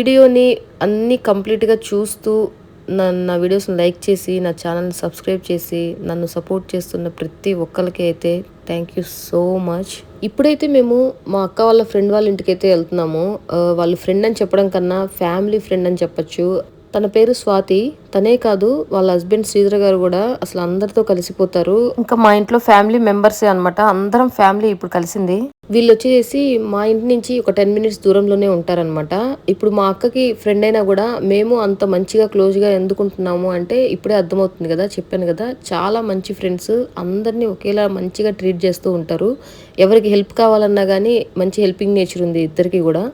వీడియోని అన్నీ కంప్లీట్గా చూస్తూ నన్ను నా వీడియోస్ని లైక్ చేసి నా ఛానల్ని సబ్స్క్రైబ్ చేసి నన్ను సపోర్ట్ చేస్తున్న ప్రతి ఒక్కరికి అయితే థ్యాంక్ యూ సో మచ్ ఇప్పుడైతే మేము మా అక్క వాళ్ళ ఫ్రెండ్ వాళ్ళ ఇంటికి అయితే వెళ్తున్నాము. వాళ్ళ వాళ్ళు ఫ్రెండ్ అని చెప్పడం కన్నా ఫ్యామిలీ ఫ్రెండ్ అని చెప్పొచ్చు. తన పేరు స్వాతి తనే కాదు వాళ్ళ హస్బెండ్ శ్రీధర్ గారు కూడా అసలు అందరితో కలిసిపోతారు. ఇంకా మా ఇంట్లో ఫ్యామిలీ మెంబర్సే అన్నమాట. అందరం ఫ్యామిలీ ఇప్పుడు కలిసింది. వీళ్ళు వచ్చేసి మా ఇంటి నుంచి ఒక టెన్ మినిట్స్ దూరంలోనే ఉంటారనమాట ఇప్పుడు మా అక్కకి ఫ్రెండ్ అయినా కూడా మేము అంత మంచిగా క్లోజ్గా ఎందుకుంటున్నాము అంటే ఇప్పుడే అర్థమవుతుంది కదా చెప్పాను కదా. చాలా మంచి ఫ్రెండ్స్ అందరినీ ఒకేలా మంచిగా ట్రీట్ చేస్తూ ఉంటారు. ఎవరికి హెల్ప్ కావాలన్నా కానీ మంచి హెల్పింగ్ నేచర్ ఉంది ఇద్దరికి కూడా.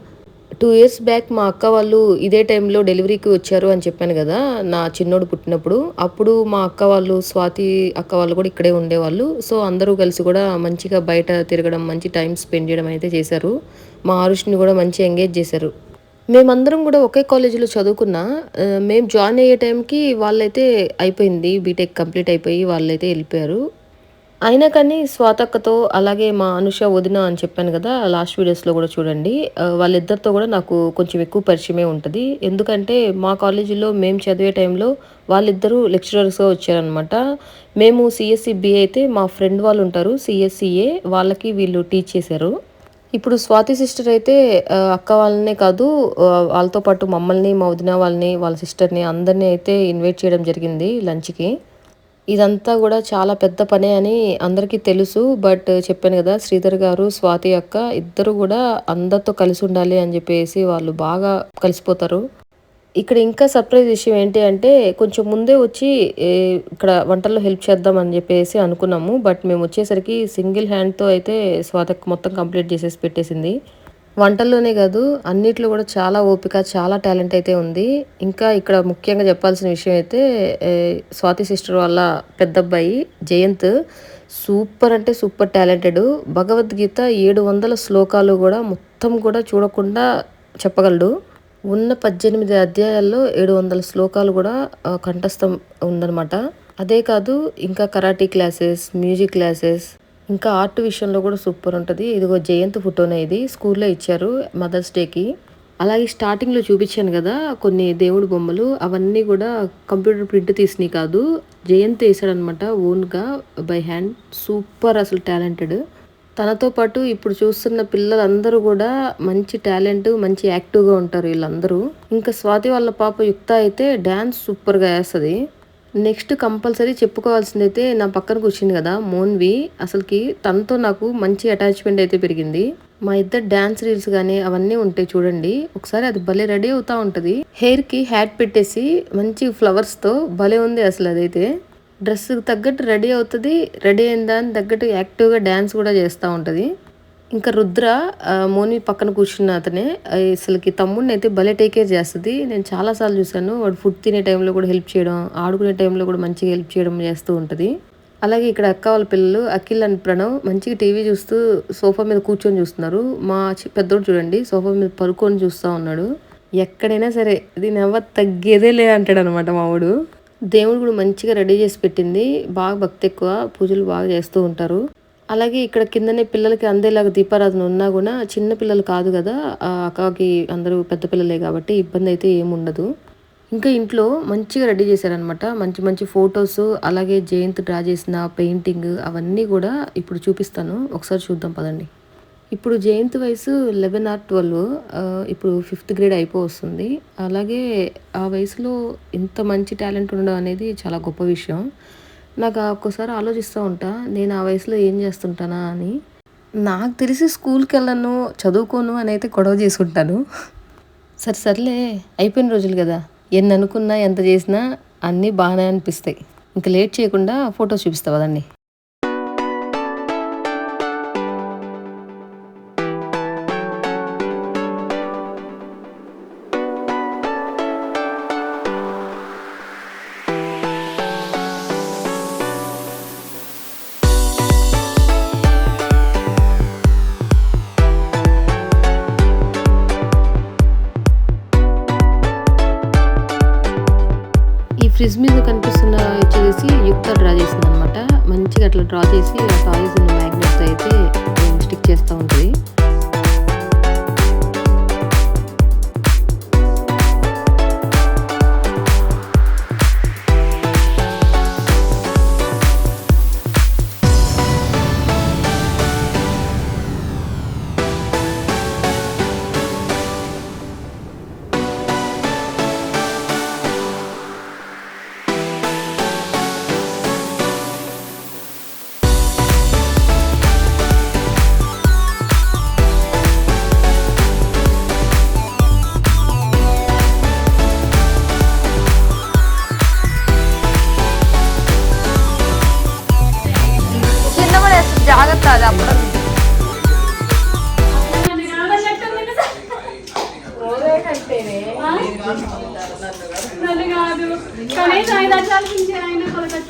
టూ ఇయర్స్ బ్యాక్ మా అక్క వాళ్ళు ఇదే టైంలో డెలివరీకి వచ్చారు అని చెప్పాను కదా నా చిన్నోడు పుట్టినప్పుడు. అప్పుడు మా అక్క వాళ్ళు స్వాతి అక్క వాళ్ళు కూడా ఇక్కడే ఉండేవాళ్ళు. సో అందరూ కలిసి కూడా మంచిగా బయట తిరగడం మంచి టైం స్పెండ్ చేయడం అయితే చేశారు. మా ఆరుష్ని కూడా మంచి ఎంగేజ్ చేశారు. మేమందరం కూడా ఒకే కాలేజీలో చదువుకున్నా మేము జాయిన్ అయ్యే టైంకి వాళ్ళైతే అయిపోయింది బీటెక్ కంప్లీట్ అయిపోయి వాళ్ళైతే వెళ్ళిపోయారు. అయినా కానీ స్వాతక్కతో అలాగే మా అనుష వదిన అని చెప్పాను కదా లాస్ట్ వీడియోస్లో కూడా చూడండి. వాళ్ళిద్దరితో కూడా నాకు కొంచెం ఎక్కువ పరిచయమే ఉంటుంది. ఎందుకంటే మా కాలేజీలో మేము చదివే టైంలో వాళ్ళిద్దరూ లెక్చరర్స్గా వచ్చారనమాట మేము సిఎస్సి బి అయితే మా ఫ్రెండ్ వాళ్ళు ఉంటారు సిఎస్సిఏ వాళ్ళకి వీళ్ళు టీచ్ చేశారు. ఇప్పుడు స్వాతి సిస్టర్ అయితే అక్క వాళ్ళనే కాదు వాళ్ళతో పాటు మమ్మల్ని మా వదిన వాళ్ళని వాళ్ళ సిస్టర్ని అందరినీ అయితే ఇన్వైట్ చేయడం జరిగింది లంచ్కి. ఇదంతా కూడా చాలా పెద్ద పనే అని అందరికీ తెలుసు బట్ చెప్పాను కదా శ్రీధర్ గారు స్వాతి అక్క ఇద్దరు కూడా అందరితో కలిసి ఉండాలి అని చెప్పేసి వాళ్ళు బాగా కలిసిపోతారు. ఇక్కడ ఇంకా సర్ప్రైజ్ విషయం ఏంటి అంటే కొంచెం ముందే వచ్చి ఇక్కడ వంటల్లో హెల్ప్ చేద్దాం అని చెప్పేసి అనుకున్నాము బట్ మేము వచ్చేసరికి సింగిల్ హ్యాండ్తో అయితే స్వాతక్ మొత్తం కంప్లీట్ చేసేసి పెట్టేసింది. వంటల్లోనే కాదు అన్నిట్లో కూడా చాలా ఓపిక చాలా టాలెంట్ అయితే ఉంది. ఇంకా ఇక్కడ ముఖ్యంగా చెప్పాల్సిన విషయం అయితే స్వాతి సిస్టర్ వాళ్ళ పెద్ద అబ్బాయి జయంత్ సూపర్ అంటే సూపర్ టాలెంటెడ్. భగవద్గీత ఏడు వందల శ్లోకాలు కూడా మొత్తం కూడా చూడకుండా చెప్పగలడు. ఉన్న పద్దెనిమిది అధ్యాయాల్లో ఏడు వందల శ్లోకాలు కూడా కంఠస్థం ఉందన్నమాట. అదే కాదు ఇంకా కరాటీ క్లాసెస్ మ్యూజిక్ క్లాసెస్ ఇంకా ఆర్ట్ విషయంలో కూడా సూపర్ ఉంటుంది. ఇదిగో జయంత్ ఫోటోనే ఇది. స్కూల్లో ఇచ్చారు మదర్స్ డేకి. అలాగే స్టార్టింగ్లో చూపించాను కదా కొన్ని దేవుడి బొమ్మలు. అవన్నీ కూడా కంప్యూటర్ ప్రింట్ తీసినవి కాదు. జయంత్ వేసాడనమాట ఓన్గా బై హ్యాండ్. సూపర్ అసలు టాలెంటెడ్. తనతో పాటు ఇప్పుడు చూస్తున్న పిల్లలందరూ కూడా మంచి టాలెంట్ మంచి యాక్టివ్గా ఉంటారు వీళ్ళందరూ. ఇంకా స్వాతి వాళ్ళ పాప యుక్త అయితే డ్యాన్స్ సూపర్గా వేస్తుంది. నెక్స్ట్ కంపల్సరీ చెప్పుకోవాల్సిందైతే నా పక్కన కూర్చుంది కదా మోన్వి. అసలుకి తనతో నాకు మంచి అటాచ్మెంట్ అయితే పెరిగింది. మా ఇద్దరు డాన్స్ రీల్స్ కానీ అవన్నీ ఉంటాయి చూడండి. ఒకసారి అది భలే రెడీ అవుతా ఉంటుంది. హెయిర్కి హ్యాట్ పెట్టేసి మంచి ఫ్లవర్స్తో భలే ఉంది అసలు అదైతే. డ్రెస్సుకు తగ్గట్టు రెడీ అవుతుంది రెడీ అయిన దాని తగ్గట్టు యాక్టివ్గా డ్యాన్స్ కూడా చేస్తూ ఉంటుంది. ఇంకా రుద్ర మోని పక్కన కూర్చున్న అతనే. అసలుకి తమ్ముడిని అయితే భలే టేక్ కేర్ చేస్తుంది. నేను చాలాసార్లు చూశాను. వాడు ఫుడ్ తినే టైంలో కూడా హెల్ప్ చేయడం ఆడుకునే టైంలో కూడా మంచిగా హెల్ప్ చేయడం చేస్తూ ఉంటుంది. అలాగే ఇక్కడ అక్క వాళ్ళ పిల్లలు అఖిల్ అండ్ ప్రణవ్ మంచిగా టీవీ చూస్తూ సోఫా మీద కూర్చొని చూస్తున్నారు. మా చి- పెద్దోడు చూడండి సోఫా మీద పడుకొని చూస్తూ ఉన్నాడు. ఎక్కడైనా సరే దీని ఎవ తగ్గేదే లే అంటాడు అనమాట మావాడు దేవుడు కూడా మంచిగా రెడీ చేసి పెట్టింది. బాగా భక్తి ఎక్కువ పూజలు బాగా చేస్తూ ఉంటారు. అలాగే ఇక్కడ కిందనే పిల్లలకి అందేలాగా దీపారాధన ఉన్నా కూడా చిన్న పిల్లలు కాదు కదా ఆ అక్కకి అందరూ పెద్ద పిల్లలే కాబట్టి ఇబ్బంది అయితే ఏముండదు ఇంకా ఇంట్లో మంచిగా రెడీ చేశారనమాట మంచి మంచి ఫొటోస్ అలాగే జయంత్ డ్రా చేసిన పెయింటింగ్ అవన్నీ కూడా ఇప్పుడు చూపిస్తాను. ఒకసారి చూద్దాం పదండి. ఇప్పుడు జయంత్ వయసు లెవెన్ ఆర్ ట్వెల్వ్ ఇప్పుడు ఫిఫ్త్ గ్రేడ్ అయిపో వస్తుంది అలాగే ఆ వయసులో ఇంత మంచి టాలెంట్ ఉండడం అనేది చాలా గొప్ప విషయం. నాకు ఒక్కోసారి ఆలోచిస్తూ ఉంటా నేను ఆ వయసులో ఏం చేస్తుంటానా అని. నాకు తెలిసి స్కూల్కి వెళ్ళను చదువుకోను అని అయితే గొడవ చేసుకుంటాను. సరే సర్లే అయిపోయిన రోజులు కదా. ఎన్ని అనుకున్నా ఎంత చేసినా అన్నీ బాగానే అనిపిస్తాయి. ఇంకా లేట్ చేయకుండా ఫోటోస్ చూపిస్తా కదండి ఫ్రిడ్జ్ మీద కనిపిస్తున్న వచ్చేసి యుక్త డ్రా చేసింది అనమాట మంచిగా అట్లా డ్రా చేసి ఆ టాయ్స్ ఉన్న మ్యాగ్నెట్స్ అయితే స్టిక్ చేస్తూ ఉంటుంది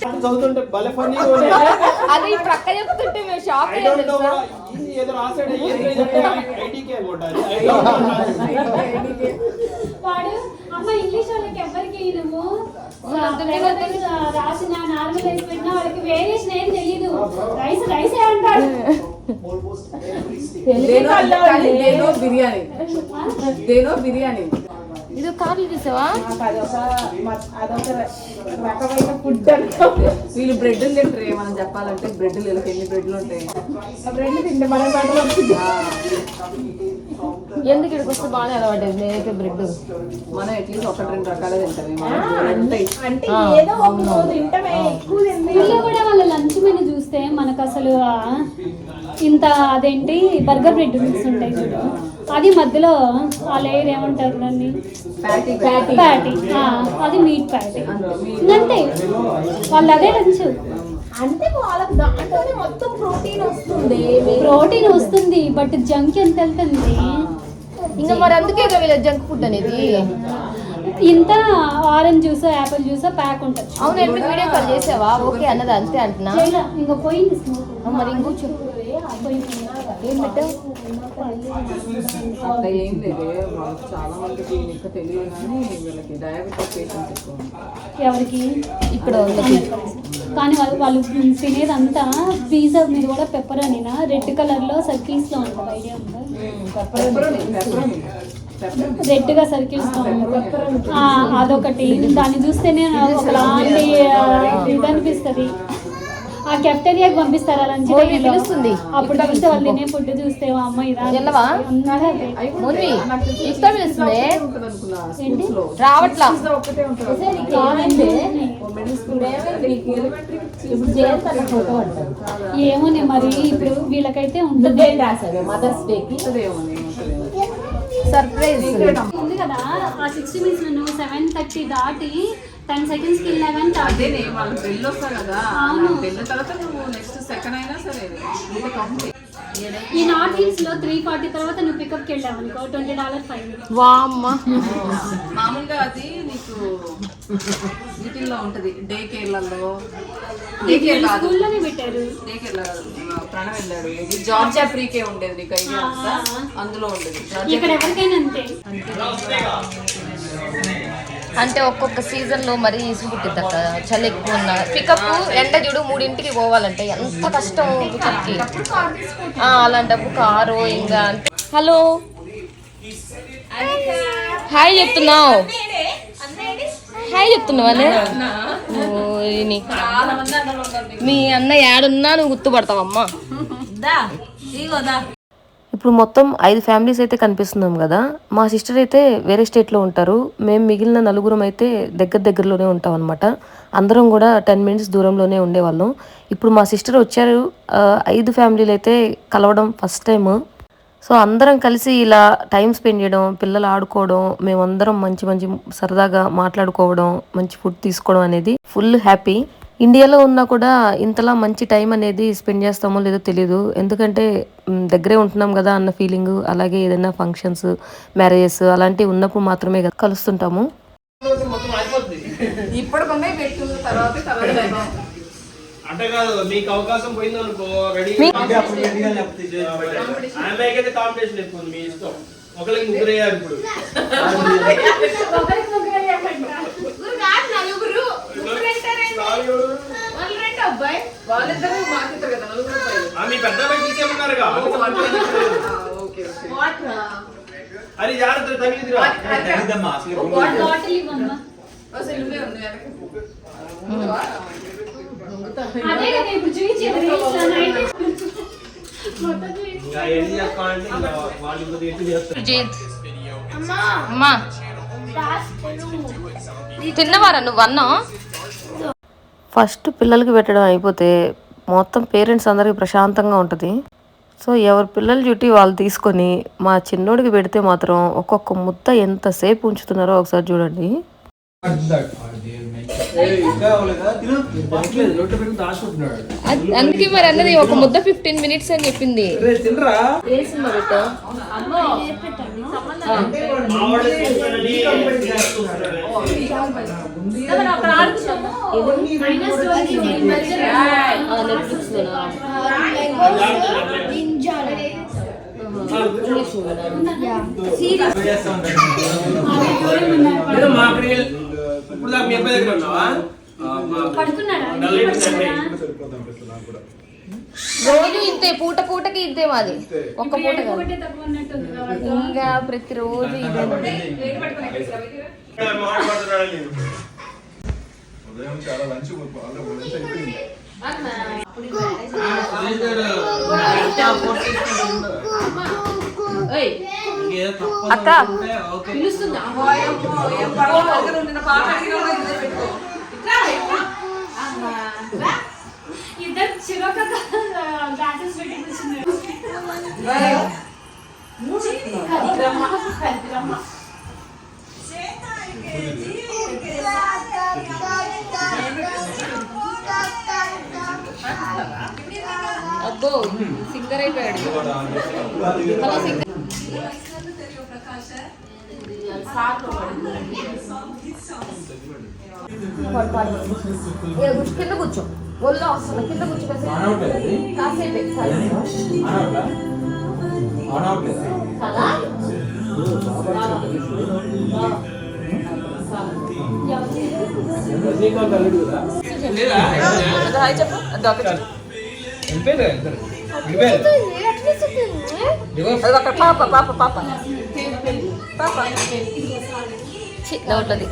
చదువుతుంటే భలే ఫన్నీ అది ఇప్పుడు అక్క చెప్తుంటే మేము షాక్ ఐ డోంట్ నో ఏదో రాసాడు ఐటీకే అనుకుంటా వాడు అమ్మ ఇంగ్లీష్ వాళ్ళకి ఎవరికి రాసిన నార్మల్ రైస్ పెట్టినా వాళ్ళకి వేరియేషన్ ఏం తెలియదు రైస్ రైస్ అంటాడు? దేనో బిర్యానీ దేనో బిర్యానీ ఇది కార్లు అనుకో వీళ్ళు బ్రెడ్ తింటారు మనం చెప్పాలంటే బ్రెడ్ వీళ్ళకి ఎన్ని బ్రెడ్లు ఉంటాయి బ్రెడ్ తింటే మన ఎందుకు ఇక్కడికి వస్తే బాగానే అలవాటు నేనైతే బ్రెడ్ మనం అట్లీస్ట్ ఒకటి రెండు రకాలే అంటే ఏదో ఒక రోజు తింటమే ఎక్కువ వీళ్ళు కూడా వాళ్ళ లంచ్ మెనూ చూస్తే మనకు అసలు ఇంత అదేంటి? బర్గర్ బ్రెడ్ మిక్స్ ఉంటాయి చూడు. అది మధ్యలో ఆ లేయర్ ఏమంటారు దాన్ని ప్యాటీ అది మీట్ ప్యాటీ ఇంకంతే. వాళ్ళు అదే లంచ్. అంటే వాళ్ళకి దాంట్లోనే మొత్తం ప్రోటీన్ వస్తుంది. ప్రోటీన్ వస్తుంది బట్ జంక్ ఎంత వెళ్తుంది? ఇంకా మరి అందుకే వీళ్ళ జంక్ ఫుడ్ అనేది. ఇంత orange juice apple juice pack ఉంటుంది. అవును ఎందుకు వీడియో కాల్ చేసావా? ఓకే అన్నది అంతే అంటున్నా. ఇంకా పోయింది మరి ఇంకూర్చో పోయింది. ఏం పెట్టావు? అట్లా ఏం లేదు. వాళ్ళకి చాలా మందికి ఇంకా తెలియదు కానీ వీళ్ళకి డయాబెటిక్ పేషెంట్స్ ఎక్కువ ఉంటారు. ఎవరికి? ఇక్కడ ఉంది కానీ వాళ్ళు వాళ్ళు తినేదంతా పిజ్జా మీద కూడా పెప్పర్ అనినా రెడ్ కలర్లో సర్కిల్స్లో ఉంటుంది ఐడియా గా సర్కిల్స్లో ఉంటుంది అదొకటి. దాన్ని చూస్తేనే ఒకలాంటి ఇది అనిపిస్తుంది. ఆ కెఫ్టేరియాకి పంపిస్తారు తెలుస్తుంది. అప్పుడు చూస్తే వాళ్ళు తినే ఫుడ్ చూస్తే మా అమ్మ ఇదా వెళ్ళవా? మున్వి పిలుస్తుంది. రావట్లా? ఏమోనే మరి ఇప్పుడు వీళ్ళకైతే ఉంటుంది మదర్స్ డేకి సర్ప్రైజ్ ఉంది కదా? ఆ సిక్స్టీ మినిట్స్ నువ్వు సెవెన్ థర్టీ దాటి టెన్ సెకండ్స్కి లెవెన్ అదే నేను వాళ్ళ పెళ్ళి వస్తా కదా. అవును. పెళ్ళిన తర్వాత నువ్వు నెక్స్ట్ సెకండ్ అయినా సరే ఈ నార్త్ హిల్స్లో త్రీ ఫార్టీ తర్వాత నువ్వు పికప్కి వెళ్ళావు అనుకో ట్వంటీ డాలర్ ఫైన్ వామ్మ. మామూలుగా అది నీకు వీటిల్లో ఉంటది. డే కేర్లలో డే కేర్ స్కూల్లోనే పెట్టారు. డే కేర్ కాదు. ప్రణవ్ వెళ్ళాడు ఇది జార్జియా ప్రీకే ఉండేది నీకు అందులో ఉండేది. ఇక్కడ ఎవరికైనా అంతే. అంటే ఒక్కొక్క సీజన్లో మరీ ఇసుగు పుట్టిద్ది అక్క చలి ఎక్కువ ఉన్న. పికప్ ఎండ చూడు మూడింటికి పోవాలంటే ఎంత కష్టం పికప్కి అలాంటప్పుడు కారు ఇంకా హలో. హాయ్ చెప్తున్నావు. హాయ్ చెప్తున్నావా అని మీ అన్న ఏడున్నా నువ్వు గుర్తుపడతావమ్మా. ఇప్పుడు మొత్తం ఐదు ఫ్యామిలీస్ అయితే కనిపిస్తున్నాం కదా. మా సిస్టర్ అయితే వేరే స్టేట్లో ఉంటారు. మేము మిగిలిన నలుగురం అయితే దగ్గర దగ్గరలోనే ఉంటాం అనమాట అందరం కూడా టెన్ మినిట్స్ దూరంలోనే ఉండేవాళ్ళం. ఇప్పుడు మా సిస్టర్ వచ్చారు. ఐదు ఫ్యామిలీలు అయితే కలవడం ఫస్ట్ టైం సో అందరం కలిసి ఇలా టైం స్పెండ్ చేయడం పిల్లలు ఆడుకోవడం మేమందరం మంచి మంచి సరదాగా మాట్లాడుకోవడం మంచి ఫుడ్ తీసుకోవడం అనేది ఫుల్ హ్యాపీ. ఇండియాలో ఉన్నా కూడా ఇంతలా మంచి టైం అనేది స్పెండ్ చేస్తామో లేదో తెలియదు ఎందుకంటే దగ్గరే ఉంటున్నాం కదా అన్న ఫీలింగ్ అలాగే ఏదైనా ఫంక్షన్స్ మ్యారేజెస్ అలాంటివి ఉన్నప్పుడు మాత్రమే కదా కలుస్తుంటాము. అంటే కాదు మీకు అవకాశం పోయింది అనుకో రెడీ కాంపిటీషన్ ఎక్కువ మీ ఇష్టం. ఒకరికి ముగ్గురు అయ్యారు ఇప్పుడు. అది జాగ్రత్త తగిలిదిరా. అసలు. అదే కదా ఇప్పుడు చూపించేది. అమ్మా. తిన్నవారా నువ్వు అన్నం? ఫస్ట్ పిల్లలకి పెట్టడం అయిపోతే మొత్తం పేరెంట్స్ అందరికి ప్రశాంతంగా ఉంటుంది. సో ఎవరి పిల్లల డ్యూటీ వాళ్ళు తీసుకొని మా చిన్నోడికి పెడితే మాత్రం ఒక్కొక్క ముద్ద ఎంతసేపు ఉంచుతున్నారో ఒకసారి చూడండి. అందుకే మరి అన్నది ఒక ముద్ద ఫిఫ్టీన్ మినిట్స్ అని చెప్పింది రే, ఇప్పుడు దాకా మీ అబ్బాయి దగ్గర ఉన్నావా? రోజు ఇంతే పూట పూటకి ఇంతే మాది. ఒక్క పూట. ఇంకా ప్రతిరోజు ఇదే ఉదయం చాలా లంచ్ అయిపోయింది. అక్క. ఇద్దరు చిరొక గ్లాసెస్ పెట్టి అబ్బో సింగర్ అయిపోయాడు. హలో సింగర్ కింద కూర్చో ఒళ్ళో వస్తుంది కింద కూర్చో కాసేపు కాసేపే కదా రజనీకాంత్ అల్లుడు నోట్లది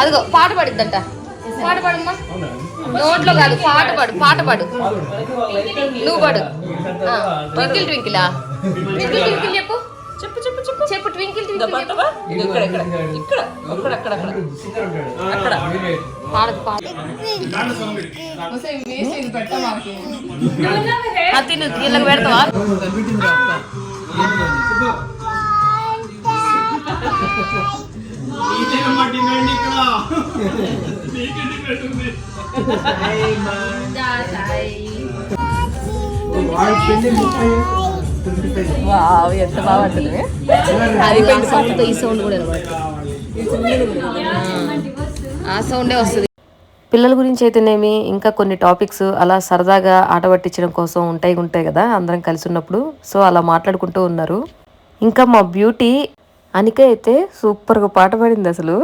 అదిగో పాట పడిద్దంట. పాట పాడమ్మా. నోట్లో కాదు పాట పాడు పాట పాడు. నువ్వు పాడు. ట్వింకిల్ ట్వింకిలా? ట్వింకిల్ ట్వింకిల్ చెప్పు. చెప్పు చెప్పు చెప్పు. చెప్పు ట్వింకిల్ ట్వింకిల్. ఇక్కడ ఇక్కడ ఇక్కడ అక్కడ అక్కడ అక్కడ సింగర్ ఉంటాడు. అక్కడ. పాడదు పాడు ఆ, తిను వీళ్ళకి పెడతావా ఎంత బాగా పడుతుంది అది ఈ సౌండ్ కూడా ఆ సౌండే వస్తుంది. పిల్లల గురించి అయితేనేమి ఇంకా కొన్ని టాపిక్స్ అలా సరదాగా ఆట పట్టించడం కోసం ఉంటాయి ఉంటాయి కదా అందరం కలిసి ఉన్నప్పుడు. సో అలా మాట్లాడుకుంటూ ఉన్నారు. ఇంకా మా బ్యూటీ అనిక అయితే సూపర్గా పాట పాడింది అసలు.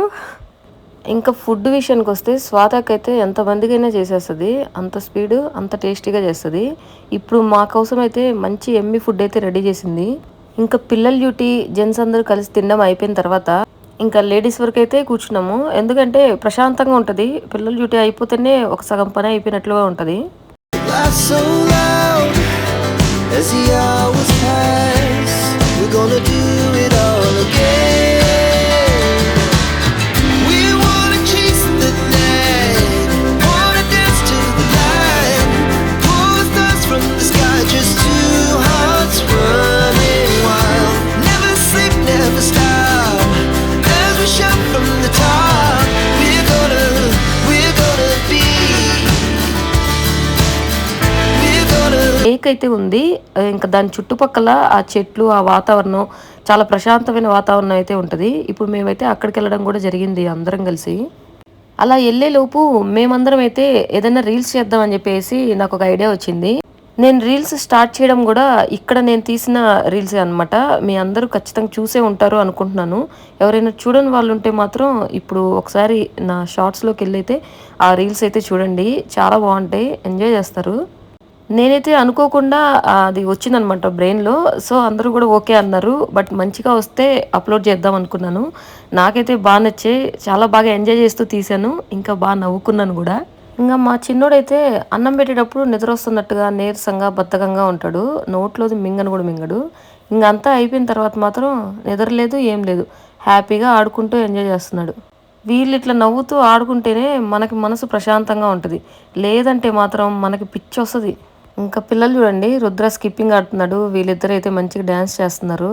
ఇంకా ఫుడ్ విషయానికి వస్తే స్వాతక్ అయితే ఎంతమందికైనా చేసేస్తుంది అంత స్పీడ్ అంత టేస్టీగా చేస్తుంది ఇప్పుడు మా కోసం అయితే మంచి ఎమ్మి ఫుడ్ అయితే రెడీ చేసింది ఇంకా పిల్లల డ్యూటీ జెంట్స్ అందరూ కలిసి తినడం అయిపోయిన తర్వాత ఇంకా లేడీస్ వరకు అయితే కూర్చున్నాము ఎందుకంటే ప్రశాంతంగా ఉంటుంది పిల్లల డ్యూటీ అయిపోతేనే ఒక సగం పని అయిపోయినట్లుగా ఉంటుంది as the hours pass. We're gonna do it all again. అయితే ఉంది. ఇంకా దాని చుట్టుపక్కల ఆ చెట్లు ఆ వాతావరణం చాలా ప్రశాంతమైన వాతావరణం అయితే ఉంటుంది. ఇప్పుడు మేమైతే అక్కడికి వెళ్ళడం కూడా జరిగింది అందరం కలిసి. అలా వెళ్ళేలోపు మేమందరం అయితే ఏదైనా రీల్స్ చేద్దామని చెప్పేసి నాకు ఒక ఐడియా వచ్చింది. నేను రీల్స్ స్టార్ట్ చేయడం కూడా ఇక్కడ నేను తీసిన రీల్సే అనమాట మీ అందరూ ఖచ్చితంగా చూసే ఉంటారు అనుకుంటున్నాను. ఎవరైనా చూడని వాళ్ళు ఉంటే మాత్రం ఇప్పుడు ఒకసారి నా షార్ట్స్లోకి వెళ్ళైతే ఆ రీల్స్ అయితే చూడండి. చాలా బాగుంటాయి. ఎంజాయ్ చేస్తారు. నేనైతే అనుకోకుండా అది వచ్చిందనమాట బ్రెయిన్లో. సో అందరూ కూడా ఓకే అన్నారు. బట్ మంచిగా వస్తే అప్లోడ్ చేద్దాం అనుకున్నాను. నాకైతే బాగా నచ్చాయి చాలా బాగా ఎంజాయ్ చేస్తూ తీశాను. ఇంకా బాగా నవ్వుకున్నాను కూడా. ఇంకా మా చిన్నోడైతే అన్నం పెట్టేటప్పుడు నిద్ర వస్తున్నట్టుగా నీరసంగా బద్ధకంగా ఉంటాడు. నోట్లోది మింగను కూడా మింగడు. ఇంకా అంతా అయిపోయిన తర్వాత మాత్రం నిద్ర లేదు ఏం లేదు. హ్యాపీగా ఆడుకుంటూ ఎంజాయ్ చేస్తున్నాడు. వీళ్ళు ఇట్లా నవ్వుతూ ఆడుకుంటేనే మనకి మనసు ప్రశాంతంగా ఉంటుంది. లేదంటే మాత్రం మనకి పిచ్చి వస్తుంది. ఇంకా పిల్లలు చూడండి రుద్ర స్కిప్పింగ్ ఆడుతున్నాడు. వీళ్ళిద్దరు అయితే మంచిగా డ్యాన్స్ చేస్తున్నారు.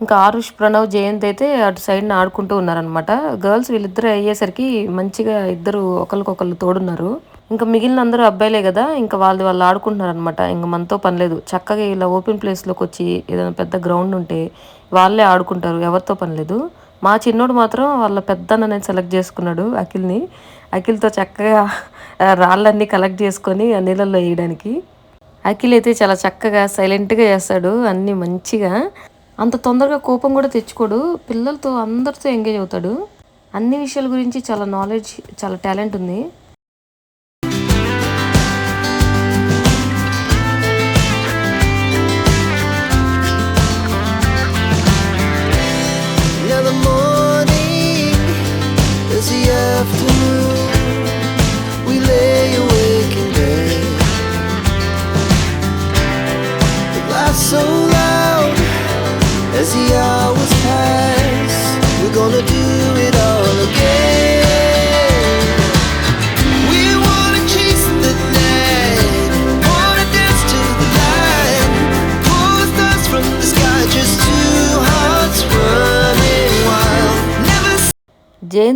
ఇంకా ఆరుష్ ప్రణవ్ జయంత్ అయితే అటు సైడ్ని ఆడుకుంటూ ఉన్నారనమాట గర్ల్స్ వీళ్ళిద్దరు అయ్యేసరికి మంచిగా ఇద్దరు ఒకరికొకళ్ళు తోడున్నారు. ఇంకా మిగిలిన అందరూ అబ్బాయిలే కదా ఇంకా వాళ్ళు వాళ్ళు ఆడుకుంటున్నారు అనమాట ఇంకా మనతో పనిలేదు చక్కగా ఇలా ఓపెన్ ప్లేస్లోకి వచ్చి ఏదైనా పెద్ద గ్రౌండ్ ఉంటే వాళ్ళే ఆడుకుంటారు ఎవరితో పనిలేదు మా చిన్నోడు మాత్రం వాళ్ళ పెద్దన్నని సెలెక్ట్ చేసుకున్నాడు అఖిల్ని. అఖిల్తో చక్కగా రాళ్ళన్నీ కలెక్ట్ చేసుకొని ఆ నీళ్ళల్లో వేయడానికి. అఖిల్ అయితే చాలా చక్కగా సైలెంట్గా చేస్తాడు అన్నీ మంచిగా. అంత తొందరగా కోపం కూడా తెచ్చుకోడు పిల్లలతో అందరితో ఎంగేజ్ అవుతాడు. అన్ని విషయాల గురించి చాలా నాలెడ్జ్ చాలా టాలెంట్ ఉంది.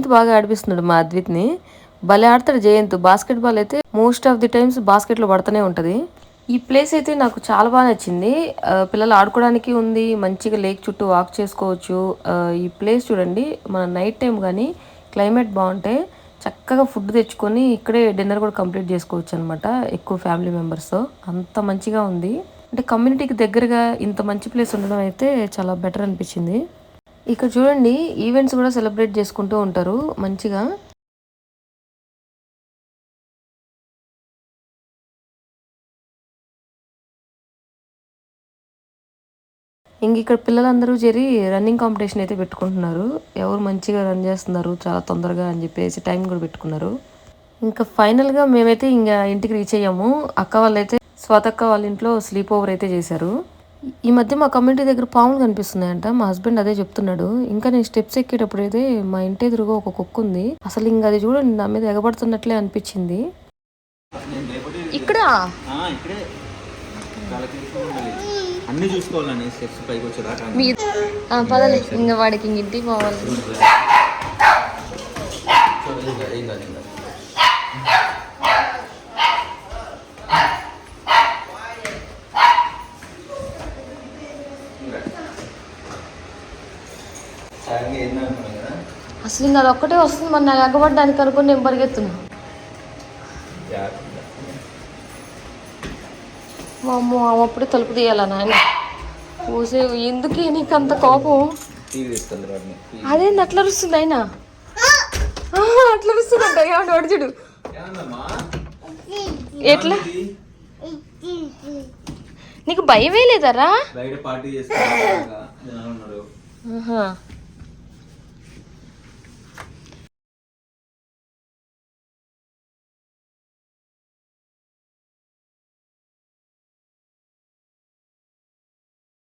జయంత్ బాగా ఆడిపిస్తున్నాడు మా అద్విత్ని. భలే ఆడతాడు జయంత్. బాస్కెట్ బాల్ అయితే మోస్ట్ ఆఫ్ ది టైమ్స్ బాస్కెట్లో పడుతూనే ఉంటుంది. ఈ ప్లేస్ అయితే నాకు చాలా బాగా నచ్చింది. పిల్లలు ఆడుకోవడానికి ఉంది. మంచిగా లేక్ చుట్టూ వాక్ చేసుకోవచ్చు. ఈ ప్లేస్ చూడండి. మన నైట్ టైం కానీ క్లైమేట్ బాగుంటే చక్కగా ఫుడ్ తెచ్చుకొని ఇక్కడే డిన్నర్ కూడా కంప్లీట్ చేసుకోవచ్చు అనమాట ఎక్కువ ఫ్యామిలీ మెంబర్స్తో అంత మంచిగా ఉంది. అంటే కమ్యూనిటీకి దగ్గరగా ఇంత మంచి ప్లేస్ ఉండడం అయితే చాలా బెటర్ అనిపించింది. ఇక్కడ చూడండి ఈవెంట్స్ కూడా సెలబ్రేట్ చేసుకుంటూ ఉంటారు మంచిగా. ఇంక ఇక్కడ పిల్లలందరూ చేరి రన్నింగ్ కాంపిటీషన్ అయితే పెట్టుకుంటున్నారు. ఎవరు మంచిగా రన్ చేస్తున్నారు చాలా తొందరగా అని చెప్పేసి టైం కూడా పెట్టుకున్నారు. ఇంకా ఫైనల్గా మేమైతే ఇంకా ఇంటికి రీచ్ అయ్యాము. అక్క వాళ్ళైతే స్వాతక్క వాళ్ళ ఇంట్లో స్లీప్ ఓవర్ అయితే చేశారు. ఈ మధ్య మా కమ్యూనిటీ దగ్గర పాములు కనిపిస్తున్నాయంట. మా హస్బెండ్ అదే చెప్తున్నాడు. ఇంకా నేను స్టెప్స్ ఎక్కేటప్పుడు అయితే మా ఇంటి ఎదురుగా ఒక కుక్క ఉంది. అసలు ఇంకా అది చూడండి నా మీద ఎగబడుతున్నట్లే అనిపించింది. ఇక్కడ. అన్ని చూసుకోవాలని స్టెప్స్ పైకి వచ్చేదాకా. మీ పదలే ఇంకా వాడికి ఇంక ఇంటికి పోవాలి. అసలు అది ఒక్కటే వస్తుంది మరి నాకు ఎగబడ్డానికి అనుకుని నేను పరిగెత్తున్నా. మా అమ్మ అప్పుడే తలుపు తీయాలా నాయన? ఊసే ఎందుకే నీకు అంత కోపం అదేంది అట్లా రుస్తుంది ఆయన అట్లా రుస్తుంది అంట. ఏమన్నమ్మా? ఎట్లా? నీకు భయమే లేదరా